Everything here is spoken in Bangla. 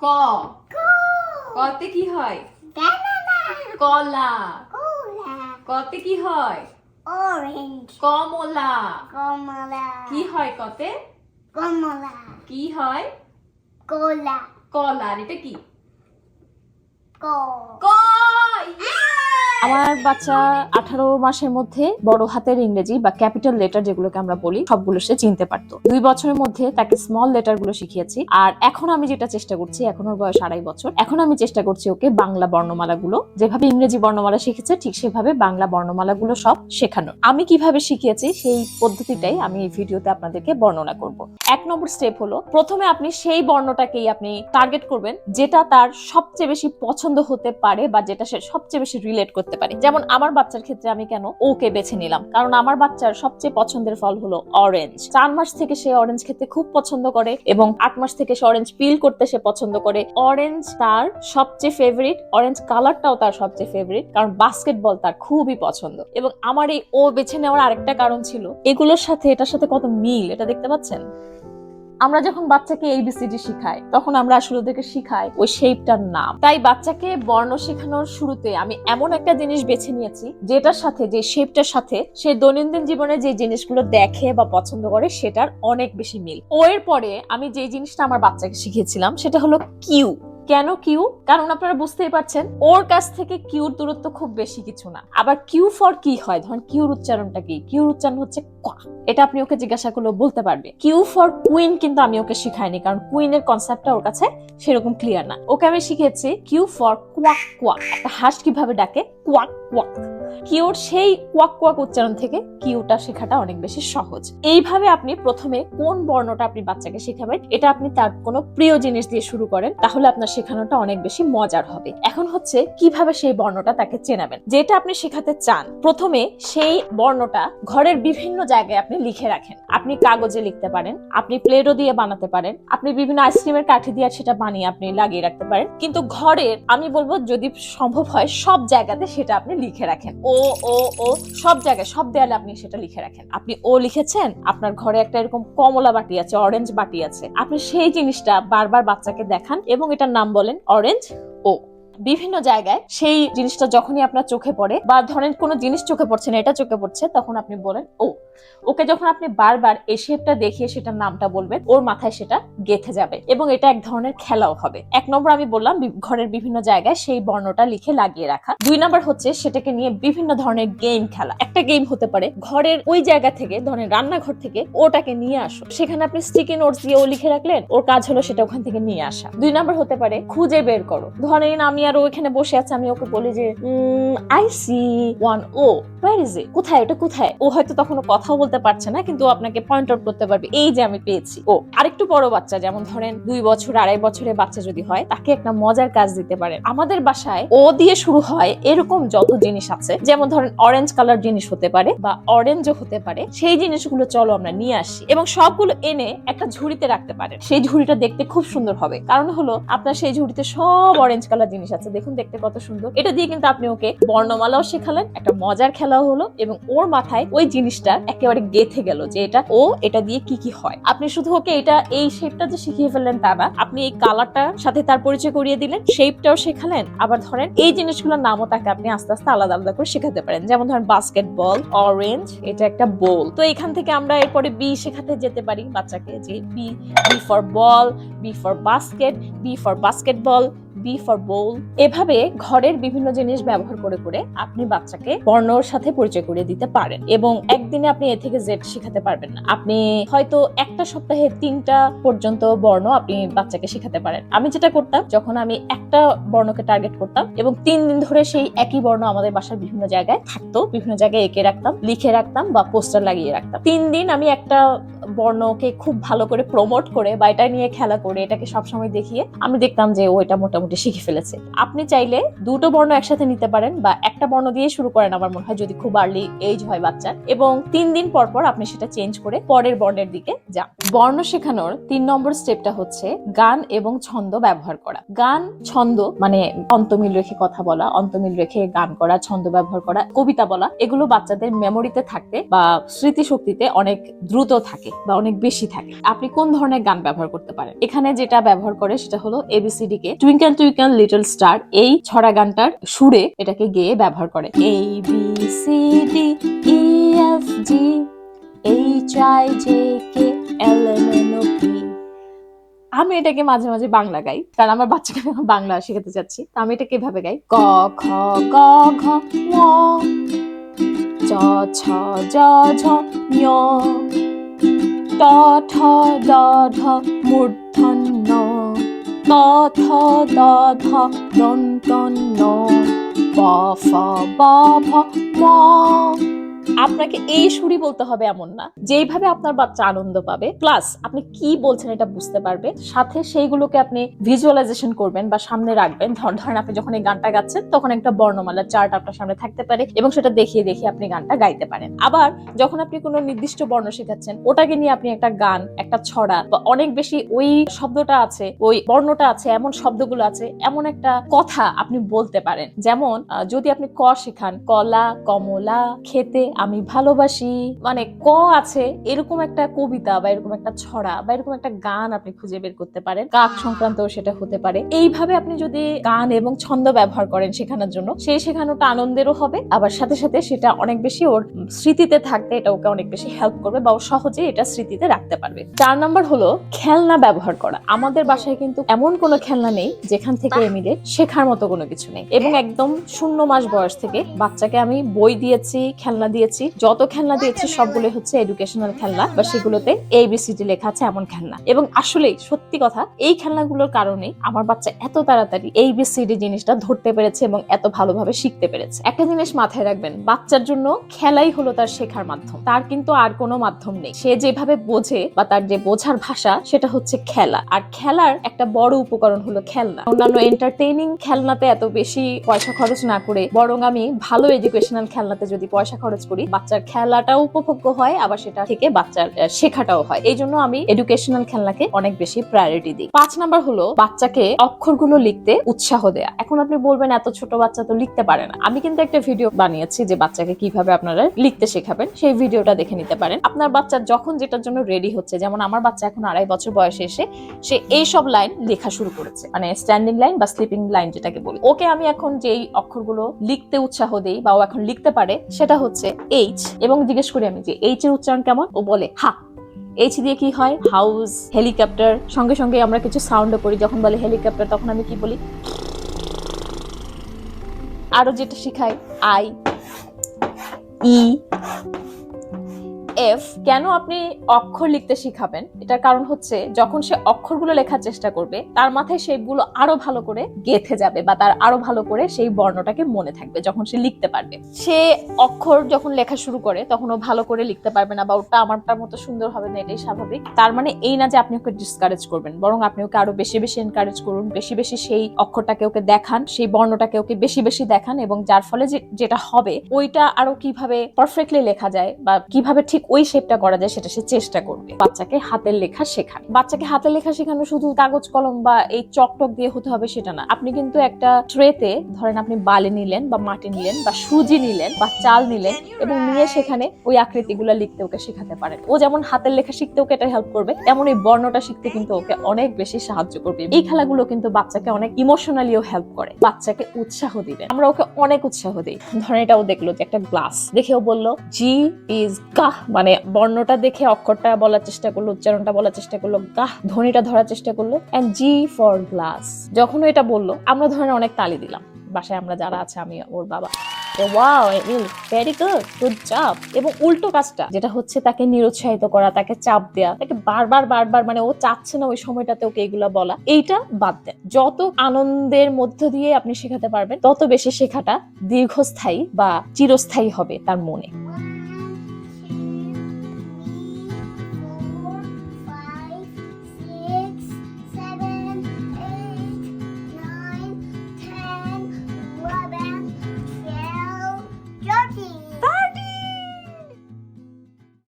ক। কতে কি হয়? কলা। কতে কি হয়? Orange, কমলা। কমলা, কি হয় কতে? কমলা, কি হয়? কলা, কলা এটা কি? ক, ক। আমার বাচ্চা আঠারো মাসের মধ্যে বড় হাতের ইংরেজি বা ক্যাপিটাল লেটার যেগুলোকে আমরা বলি, সবগুলো সে চিনতে পারতো। দুই বছরের মধ্যে তাকে স্মল লেটারগুলো শিখিয়েছি। আর এখন আমি যেটা চেষ্টা করছি, এখন ওর বয়স আড়াই বছর, এখন আমি চেষ্টা করছি ওকে বাংলা বর্ণমালা গুলো যেভাবে ইংরেজি বর্ণমালা শিখেছে, ঠিক সেভাবে বাংলা বর্ণমালা গুলো সব শেখানো আমি কীভাবে শিখিয়েছি, সেই পদ্ধতিটাই আমি এই ভিডিওতে আপনাদেরকে বর্ণনা করব। এক নম্বর স্টেপ হলো, প্রথমে আপনি সেই বর্ণটাকেই আপনি টার্গেট করবেন, যেটা তার সবচেয়ে বেশি পছন্দ হতে পারে বা যেটা সে সবচেয়ে বেশি রিলেট করতে পারে। যেমন আমার বাচ্চার ক্ষেত্রে আমি কেন ওকে বেছে নিলাম। কারণ আমার বাচ্চার সবচেয়ে পছন্দের ফল হলো অরেঞ্জ চার মাস থেকে সে অরেঞ্জ খেতে খুব পছন্দ করে এবং আট মাস থেকে সে অরেঞ্জ পিল করতে সে পছন্দ করে। অরেঞ্জ তার সবচেয়ে ফেভারিট অরেঞ্জ কালারটাও তার সবচেয়ে ফেভারিট কারণ বাস্কেটবল তার খুবই পছন্দ। এবং আমার এই ও বেছে নেওয়ার আরেকটা কারণ ছিল, এগুলোর সাথে এটার সাথে কত মিল, এটা দেখতে পাচ্ছেন? আমরা যখন বাচ্চাকে এবিসিডি শিখাই, তখন আমরা আসলে ওদেরকে শিখাই ওই শেপটার নাম। তাই বাচ্চাকে বর্ণ শেখানোর শুরুতে আমি এমন একটা জিনিস বেছে নিয়েছি, যেটার সাথে, যে শেপটার সাথে সে দৈনন্দিন জীবনে যে জিনিসগুলো দেখে বা পছন্দ করে সেটার অনেক বেশি মিল। ও এর পরে আমি যে জিনিসটা আমার বাচ্চাকে শিখিয়েছিলাম, সেটা হলো কিউ। কেন কিউ? কারণ আপনারা বুঝতেই পারছেন, ওর কাছ থেকে কিউর দূরত্ব খুব বেশি কিছু না। আবার কিউ ফর কি হয়? ধরুন কিউর উচ্চারণটা কি? কিউর উচ্চারণ হচ্ছে ক। এটা আপনি ওকে জিজ্ঞাসা করলে বলতে পারবে। কিউ ফর কুইন কিন্তু আমি ওকে শিখাইনি, কারণ কুইনের কনসেপ্টটা ওর কাছে সেরকম ক্লিয়ার না। ওকে আমি শিখেছি কিউ ফর কোয়াক কোয়াক। একটা হাঁস কীভাবে ডাকে? Quack quack. কিউর সেই কোয়াক কোয়াক উচ্চারণ থেকে কিউটা শেখাটা অনেক বেশি সহজ। এইভাবে আপনি প্রথমে কোন বর্ণটা আপনি বাচ্চাকে শেখাবেন, এটা আপনি তার কোনো প্রিয় জিনিস দিয়ে শুরু করেন, তাহলে আপনার শেখানোটা অনেক বেশি মজার হবে। এখন হচ্ছে কীভাবে সেই বর্ণটা তাকে চেনাবেন, যেটা আপনি শেখাতে চান। প্রথমে সেই বর্ণটা ঘরের বিভিন্ন জায়গায় আপনি লিখে রাখেন। আপনি কাগজে লিখতে পারেন, আপনি প্লেটও দিয়ে বানাতে পারেন, আপনি বিভিন্ন আইসক্রিমের কাঠি দিয়ে সেটা বানিয়ে আপনি লাগিয়ে রাখতে পারেন। কিন্তু ঘরের, আমি বলব যদি সম্ভব হয়, সব জায়গাতে সেটা আপনি লিখে রাখেন। ও ও ও, সব জায়গায়, সব দেয়ালে আপনি সেটা লিখে রাখেন। আপনি ও লিখেছেন, আপনার ঘরে একটা এরকম কমলা বাটি আছে অরেঞ্জ বাটি আছে। আপনি সেই জিনিসটা বারবার বাচ্চাকে দেখান এবং এটার নাম বলেন অরেঞ্জ ও। বিভিন্ন জায়গায় সেই জিনিসটা যখনই আপনার চোখে পড়ে বা ধরেন কোনো জিনিস চোখে পড়ছে না, এটা চোখে পড়ছে, তখন আপনি বলেন ও। ওকে যখন আপনি বারবার এই শেপটা দেখিয়ে সেটার নামটা বলবেন, ওর মাথায় সেটা গেথে যাবে এবং এটা এক ধরনের খেলাও হবে। এক নম্বর আমি বললাম ঘরের বিভিন্ন জায়গায় সেই বর্ণটা লিখে লাগিয়ে রাখা। দুই নম্বর হচ্ছে সেটাকে নিয়ে বিভিন্ন ধরনের গেম খেলা। একটা গেম হতে পারে, ঘরের ওই জায়গা থেকে, ধরেন রান্নাঘর থেকে ওটাকে নিয়ে আসো। সেখানে আপনি স্টিকি নোটস দিয়ে ও লিখে রাখলেন, ওর কাজ হলো সেটা ওখান থেকে নিয়ে আসা। দুই নম্বর হতে পারে, খুঁজে বের করো। ধরেন আমি আর ও এখানে বসে আছে, আমি ওকে বলি যে আই সি ওয়ান ও ওয়ার ইজ ইট কোথায়? ওটা কোথায়? ও হয়তো তখনও কথাও বলতে পারছে না, কিন্তু আপনাকে পয়েন্ট আউট করতে পারবে। এই যে আমি পেয়েছি। ও, আরেকটু বড় বাচ্চা, যেমন ধরেন দুই বছর, আড়াই বছরের বাচ্চা যদি হয়, তাকে একটা মজার কাজ দিতে পারেন। আমাদের বাসায় ও দিয়ে শুরু হয় এরকম যত জিনিস আছে, যেমন ধরেন অরেঞ্জ কালার জিনিস হতে পারে বা অরেঞ্জও হতে পারে, সেই জিনিসগুলো চলো আমরা নিয়ে আসি এবং সবগুলো এনে একটা ঝুড়িতে রাখতে পারেন। সেই ঝুড়িটা দেখতে খুব সুন্দর হবে। কারণ হলো, আপনার সেই ঝুড়িতে সব অরেঞ্জ কালার জিনিস আছে। দেখুন, দেখতে কত সুন্দর। এটা দিয়ে কিন্তু আপনি ওকে বর্ণমালাও শেখালেন, একটা মজার খেলাও হলো এবং ওর মাথায় ওই জিনিসটা একেবারে গেথে গেল যে এটা ও এটা দিয়ে কি কি হয়। আপনি শুধু ওকে এটা, এই শেপটা যে শিখিয়ে ফেললেন তা না, আপনি এই কালারটার সাথে তার পরিচয় করিয়ে দিলেন শেপটাও শেখালেন। আবার ধরেন এই জিনিসগুলোর নামও তাকে আপনি আস্তে আস্তে আলাদা আলাদা করে শেখাতে পারেন। যেমন ধরেন বাস্কেটবল অরেঞ্জ এটা একটা বোল তো এখান থেকে আমরা এরপরে বি শেখাতে যেতে পারি বাচ্চাকে যে B B for ball B for basket B for basketball B for bowl এভাবে ঘরের বিভিন্ন জিনিস ব্যবহার করে করে আপনি বাচ্চাকে বর্ণর সাথে পরিচয় করিয়ে দিতে পারেন এবং একদিনে আপনি এ থেকে জেড শেখাতে পারবেন না। আপনি হয়তো একটা সপ্তাহে তিনটা পর্যন্ত বর্ণ আপনি বাচ্চাকে শেখাতে পারেন। আমি যেটা করতাম, যখন আমি একটা বর্ণকে টার্গেট করতাম এবং তিন দিন ধরে সেই একই বর্ণ আমাদের বাসার বিভিন্ন জায়গায় থাকতো, বিভিন্ন জায়গায় এঁকে রাখতাম, লিখে রাখতাম বা পোস্টার লাগিয়ে রাখতাম। তিন দিন আমি একটা বর্ণকে খুব ভালো করে প্রমোট করে বা এটা নিয়ে খেলা করে, এটাকে সবসময় দেখিয়ে আমি দেখতাম যে ও এটা মোটামুটি মোটামুটি শিখে ফেলেছে। আপনি চাইলে দুটো বর্ণ একসাথে নিতে পারেন বা একটা বর্ণ দিয়ে শুরু করেন আমার মনে হয় যদি খুব আর্লি এজ হয় বাচ্চার। এবং তিন দিন পর পর আপনি সেটা চেঞ্জ করে পরের বর্ণের দিকে যান। বর্ণ শেখানোর তিন নম্বর স্টেপটা হচ্ছে গান এবং ছন্দ ব্যবহার করা। গান, ছন্দ মানে অন্তমিল রেখে কথা বলা, অন্তমিল রেখে গান করা, ছন্দ ব্যবহার করা, কবিতা বলা, এগুলো বাচ্চাদের মেমোরিতে থাকতে বা স্মৃতিশক্তিতে অনেক দ্রুত থাকে বা অনেক বেশি থাকে। আপনি কোন ধরনের গান ব্যবহার করতে পারেন? এখানে যেটা ব্যবহার করে সেটা হলো এবিসিডি কে টুইঙ্কেল টুইঙ্কেল লিটল স্টার এই ছড়া গানটার সুরে এটাকে গেয়ে ব্যবহার করে। A B C D E F G H I J K L M N O P আমি এটাকে মাঝে মাঝে বাংলা গাই, কারণ আমার বাচ্চাকে বাংলা শেখাতে চাচ্ছি। তো আমি এটাকে এভাবে গাই। ক, খ, গ, ঘ, ঙ, চ ছ জ ঝ, ঞ ট ঠ ড ঢ মূর্ধন্য ত থ দ ধ দন্ত ন প ফ ব ভ ম আপনাকে এই সুরি বলতে হবে এমন না। যেইভাবে আপনার বাচ্চা আনন্দ পাবে প্লাস আপনি কি বলছেন এটা বুঝতে পারবে। সাথে সেইগুলোকে আপনি ভিজুয়ালাইজেশন করবেন বা সামনে রাখবেন। ধর, ধরেন আপনি যখন এই গানটা গাচ্ছেন, তখন একটা বর্ণমালার চার্ট আপনার সামনে থাকতে পারে এবং সেটা দেখিয়ে দেখিয়ে আপনি গানটা গাইতে পারেন। আবার যখন আপনি কোনো নির্দিষ্ট বর্ণ শেখাচ্ছেন, ওটাকে নিয়ে আপনি একটা গান, একটা ছড়া বা অনেক বেশি ওই শব্দটা আছে, ওই বর্ণটা আছে, এমন শব্দগুলো আছে, এমন একটা কথা আপনি বলতে পারেন। যেমন যদি আপনি ক শেখান, কলা, কমলা খেতে আমি ভালোবাসি মানে ক আছে এরকম একটা কবিতা বা এরকম একটা ছড়া বা এরকম একটা গান আপনি খুঁজে বের করতে পারেন। কাক সংক্রান্ত সেটা হতে পারে। এইভাবে আপনি যদি গান এবং ছন্দ ব্যবহার করেন শেখানোর জন্য সেই শেখানোটা আনন্দেরও হবে আবার সাথে সাথে সেটা অনেক বেশি ওর স্মৃতিতে থাকতে এটা ওকে অনেক বেশি হেল্প করবে বা ও সহজে এটা স্মৃতিতে রাখতে পারবে। চার নাম্বার হলো খেলনা ব্যবহার করা। আমাদের বাসায় কিন্তু এমন কোনো খেলনা নেই যেখান থেকে এমিলে শেখার মতো কোনো কিছু নেই। এবং একদম শূন্য মাস বয়স থেকে বাচ্চাকে আমি বই দিয়েছি খেলনা দিয়েছি যত খেলনা দিয়েছি সবগুলো হচ্ছে এডুকেশনাল খেলনা বা সেগুলোতে এবিসিডি লেখা আছে এমন খেলনা। এবং আসলেই সত্যি কথা, এই খেলনাগুলোর কারণে আমার বাচ্চা এত তাড়াতাড়ি এবিসিডি জিনিসটা ধরতে পেরেছে এবং এত ভালোভাবে শিখতে পেরেছে। একটা জিনিস মাথায় রাখবেন, বাচ্চার জন্য খেলাই হলো তার শেখার মাধ্যম। তার কিন্তু আর কোনো মাধ্যম নেই। সে যেভাবে বোঝে বা তার যে বোঝার ভাষা, সেটা হচ্ছে খেলা। আর খেলার একটা বড় উপকরণ হলো খেলনা। অন্যান্য এন্টারটেইনিং খেলনাতে এত বেশি পয়সা খরচ না করে বরং আমি ভালো এডুকেশনাল খেলনাতে যদি পয়সা খরচ করি বাচ্চার খেলাটাও উপভোগ্য হয়, আবার সেটা থেকে বাচ্চার শেখাটাও হয়। এই জন্য আমি এডুকেশনাল খেলনাকে অনেক বেশি প্রায়োরিটি দিই। পাঁচ নাম্বার হলো বাচ্চাকে অক্ষরগুলো লিখতে উৎসাহ দেয়া। এখন আপনি বলবেন, এত ছোট বাচ্চা তো লিখতে পারে না। আমি কিন্তু একটা ভিডিও বানিয়েছি যে বাচ্চাকে কীভাবে আপনারা লিখতে শেখাবেন। সেই ভিডিওটা দেখে নিতে পারেন। আপনার বাচ্চা যখন যেটার জন্য রেডি হচ্ছে, যেমন আমার বাচ্চা এখন আড়াই বছর বয়সে এসে সে এই সব লাইন লেখা শুরু করেছে। মানে স্ট্যান্ডিং লাইন বা স্লিপিং লাইন যেটাকে বলি। ওকে আমি এখন যেই অক্ষরগুলো লিখতে উৎসাহ দিই বা ও এখন লিখতে পারে, সেটা হচ্ছে এইচ এবং জিজ্ঞেস করি আমি যে এইচ এর উচ্চারণ কেমন? ও বলে, হা। এইচ দিয়ে কি হয়? হাউস হেলিকপ্টার সঙ্গে সঙ্গে আমরা কিছু সাউন্ডও করি যখন বলে হেলিকপ্টার তখন আমি কি বলি? আরও যেটা শিখাই আই ই এফ কেন আপনি অক্ষর লিখতে শিখাবেন? এটার কারণ হচ্ছে, যখন সে অক্ষরগুলো লেখার চেষ্টা করবে, তার মাথায় সেইগুলো আরও ভালো করে গেথে যাবে বা তার আরও ভালো করে সেই বর্ণটাকে মনে থাকবে যখন সে লিখতে পারবে। সে অক্ষর যখন লেখা শুরু করে, তখন ও ভালো করে লিখতে পারবে না বা ওটা আমারটার মতো সুন্দর হবে না, এটাই স্বাভাবিক। তার মানে এই না যে আপনি ওকে ডিসকারেজ করবেন, বরং আপনি ওকে আরও বেশি বেশি এনকারেজ করুন, বেশি বেশি সেই অক্ষরটাকে ওকে দেখান, সেই বর্ণটাকে ওকে বেশি বেশি দেখান এবং যার ফলে যেটা হবে, ওইটা আরও কীভাবে পারফেক্টলি লেখা যায় বা কীভাবে ঠিক ওই শেপটা করা যায়, সেটা সে চেষ্টা করবে। বাচ্চাকে হাতের লেখা শেখান। বাচ্চাকে হাতের লেখা শেখানো শুধু কাগজ, কলম বা এই চক টক দিয়ে হতে হবে সেটা না। আপনি কিন্তু একটা ট্রেতে ধরেন আপনি বালি নিলেন বা মাটি নিলেন বা সুজি নিলেন বা চাল নিলেন এবং নিয়ে সেখানে ওই আকৃতিগুলো লিখতে ওকে শেখাতে পারেন। ও যেমন হাতের লেখা শিখতে ওকে এটা হেল্প করবে, তেমন এই বর্ণটা শিখতে কিন্তু ওকে অনেক বেশি সাহায্য করবে। এই খেলাগুলো কিন্তু বাচ্চাকে অনেক ইমোশনালিও হেল্প করে। বাচ্চাকে উৎসাহ দিবে। আমরা ওকে অনেক উৎসাহ দিই। ধরেন এটাও দেখল যে একটা গ্লাস দেখে ও বলল জি ইজ গাহ মানে বর্ণটা দেখে অক্ষরটা বলার চেষ্টা করল, উচ্চারণটা বলার চেষ্টা করল, গাহ, ধ্বনিটা ধরার চেষ্টা করল এন্ড জি ফর গ্লাস যখন এটা বলল, আমরা ধরেন অনেক তালি দিলাম। বাসায় আমরা যারা আছে, আমি, ওর বাবা। ওয়াও এমিল ভেরি এবং উল্টো কাজটা, যেটা হচ্ছে তাকে নিরুৎসাহিত করা, তাকে চাপ দেয়া, তাকে বারবার বারবার মানে ও চাচ্ছে না ওই সময়টাতে ওকে এগুলা বলা, এইটা বাদ দেন। যত আনন্দের মধ্য দিয়ে আপনি শেখাতে পারবেন, তত বেশি শেখাটা দীর্ঘস্থায়ী বা চিরস্থায়ী হবে তার মনে।